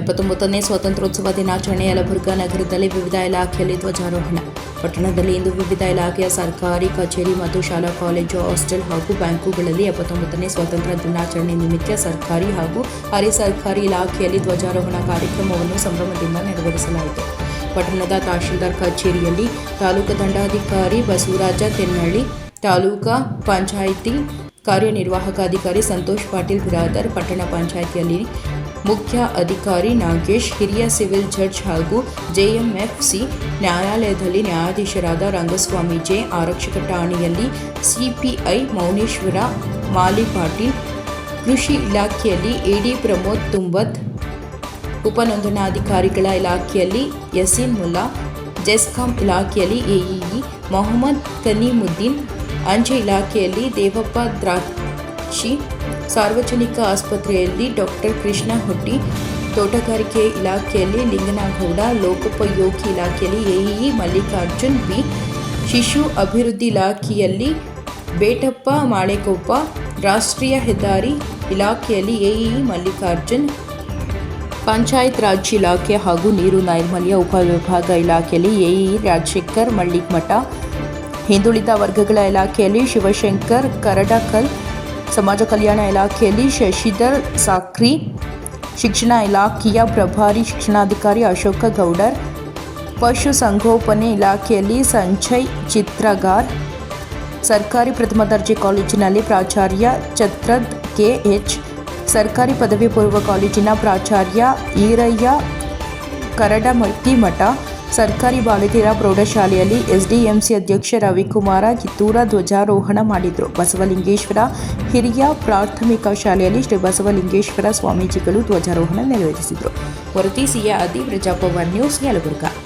ಎಪ್ಪತ್ತೊಂಬತ್ತನೇ ಸ್ವಾತಂತ್ರ್ಯೋತ್ಸವ ದಿನಾಚರಣೆ ಯಲಬುರ್ಗಾ ನಗರದಲ್ಲಿ ವಿವಿಧ ಇಲಾಖೆಯಲ್ಲಿ ಧ್ವಜಾರೋಹಣ. ಪಟ್ಟಣದಲ್ಲಿ ಇಂದು ವಿವಿಧ ಇಲಾಖೆಯ ಸರ್ಕಾರಿ ಕಚೇರಿ ಮತ್ತು ಶಾಲಾ, ಕಾಲೇಜು, ಹಾಸ್ಟೆಲ್ ಹಾಗೂ ಬ್ಯಾಂಕುಗಳಲ್ಲಿ ಎಪ್ಪತ್ತೊಂಬತ್ತನೇ ಸ್ವಾತಂತ್ರ್ಯ ದಿನಾಚರಣೆ ನಿಮಿತ್ತ ಸರ್ಕಾರಿ ಹಾಗೂ ಅರೆ ಸರ್ಕಾರಿ ಇಲಾಖೆಯಲ್ಲಿ ಧ್ವಜಾರೋಹಣ ಕಾರ್ಯಕ್ರಮವನ್ನು ಸಂಭ್ರಮದಿಂದ ನೆರವೇರಿಸಲಾಯಿತು. ಪಟ್ಟಣದ ತಹಶೀಲ್ದಾರ್ ಕಚೇರಿಯಲ್ಲಿ ತಾಲೂಕು ದಂಡಾಧಿಕಾರಿ ಬಸವರಾಜ ತೆನ್ನಳ್ಳಿ ತಾಲೂಕಾ ಪಂಚಾಯಿತಿ ಕಾರ್ಯನಿರ್ವಾಹಕ ಅಧಿಕಾರಿ ಸಂತೋಷ್ ಪಾಟೀಲ್ ಬಿರಾದರ್ ಪಟ್ಟಣ ಪಂಚಾಯಿತಿಯಲ್ಲಿ ಮುಖ್ಯ ಅಧಿಕಾರಿ ನಾಗೇಶ್, ಹಿರಿಯ ಸಿವಿಲ್ ಜಡ್ಜ್ ಹಾಗೂ ಜೆಎಂಎಫ್ಸಿ ನ್ಯಾಯಾಲಯದಲ್ಲಿ ನ್ಯಾಯಾಧೀಶರಾದ ರಂಗಸ್ವಾಮಿ, ಜೆ ಆರಕ್ಷಕ ಠಾಣೆಯಲ್ಲಿ ಸಿಪಿಐ ಮೌನೇಶ್ವರ ಮಾಲಿಪಾಟೀಲ್, ಕೃಷಿ ಇಲಾಖೆಯಲ್ಲಿ ಎಡಿ ಪ್ರಮೋದ್ ತುಂಬತ್ ಉಪನೋಂದಣಾಧಿಕಾರಿಗಳ ಇಲಾಖೆಯಲ್ಲಿ ಯಸೀನ್ ಮುಲ್ಲಾ, ಜೆಸ್ಕಾಂ ಇಲಾಖೆಯಲ್ಲಿ ಎಇಇ ಮೊಹಮ್ಮದ್ ಕನೀಮುದ್ದೀನ್ ಅಂಚೆ ಇಲಾಖೆಯಲ್ಲಿ ದೇವಪ್ಪ ದ್ರಾಕ್ಷಿ ಸಾರ್ವಜನಿಕ ಆಸ್ಪತ್ರೆಯಲ್ಲಿ ಡಾಕ್ಟರ್ ಕೃಷ್ಣ ಹೊಟ್ಟಿ, ತೋಟಗಾರಿಕೆ ಇಲಾಖೆಯಲ್ಲಿ ಲಿಂಗನಗೌಡ, ಲೋಕೋಪಯೋಗಿ ಇಲಾಖೆಯಲ್ಲಿ ಎಇಇ ಮಲ್ಲಿಕಾರ್ಜುನ್, ಬಿ. ಶಿಶು ಅಭಿವೃದ್ಧಿ ಇಲಾಖೆಯಲ್ಲಿ ಬೇಟಪ್ಪ ಮಾಳೆಕೊಪ್ಪ ರಾಷ್ಟ್ರೀಯ ಹೆದ್ದಾರಿ ಇಲಾಖೆಯಲ್ಲಿ ಎಇಇ ಮಲ್ಲಿಕಾರ್ಜುನ್, ಪಂಚಾಯತ್ ರಾಜ್ ಇಲಾಖೆ ಹಾಗೂ ನೀರು ನೈರ್ಮಲ್ಯ ಉಪವಿಭಾಗ ಇಲಾಖೆಯಲ್ಲಿ ಎಇಇ ರಾಜಶೇಖರ್ ಮಳ್ಳಿಮಠ ಹಿಂದುಳಿದ ವರ್ಗಗಳ ಇಲಾಖೆಯಲ್ಲಿ ಶಿವಶಂಕರ್, ಕರಡಕಲ್ ಸಮಾಜ ಕಲ್ಯಾಣ ಇಲಾಖೆಯಲ್ಲಿ ಶಶಿಧರ್ ಸಾಕ್ರಿ, ಶಿಕ್ಷಣ ಇಲಾಖೆಯ ಪ್ರಭಾರಿ ಶಿಕ್ಷಣಾಧಿಕಾರಿ ಅಶೋಕ ಗೌಡರ್, ಪಶು ಸಂಗೋಪನೆ ಇಲಾಖೆಯಲ್ಲಿ ಸಂಜಯ್ ಚಿತ್ರಗಾರ್, ಸರ್ಕಾರಿ ಪ್ರಥಮ ದರ್ಜೆ ಕಾಲೇಜಿನಲ್ಲಿ ಪ್ರಾಚಾರ್ಯ ಛತ್ರದ್ ಕೆ ಎಚ್ ಸರ್ಕಾರಿ ಪದವಿ ಪೂರ್ವ ಕಾಲೇಜಿನ ಪ್ರಾಚಾರ್ಯ ಈರಯ್ಯ ಕರಡಮಟ್ಟಿಮಠ ಸರ್ಕಾರಿ ಬಾಲಕಿಯರ ಪ್ರೌಢಶಾಲೆಯಲ್ಲಿ ಎಸ್ಡಿಎಂಸಿ ಅಧ್ಯಕ್ಷ ರವಿಕುಮಾರ ಕಿತ್ತೂರ ಧ್ವಜಾರೋಹಣ ಮಾಡಿದರು. ಬಸವಲಿಂಗೇಶ್ವರ ಹಿರಿಯ ಪ್ರಾಥಮಿಕ ಶಾಲೆಯಲ್ಲಿ ಶ್ರೀ ಬಸವಲಿಂಗೇಶ್ವರ ಸ್ವಾಮೀಜಿಗಳು ಧ್ವಜಾರೋಹಣ ನೆರವೇರಿಸಿದರು. ವರದಿ ಆದಿ ಪ್ರಜಾಪವನ್ ನ್ಯೂಸ್ ಯಲಬುರ್ಗಾ.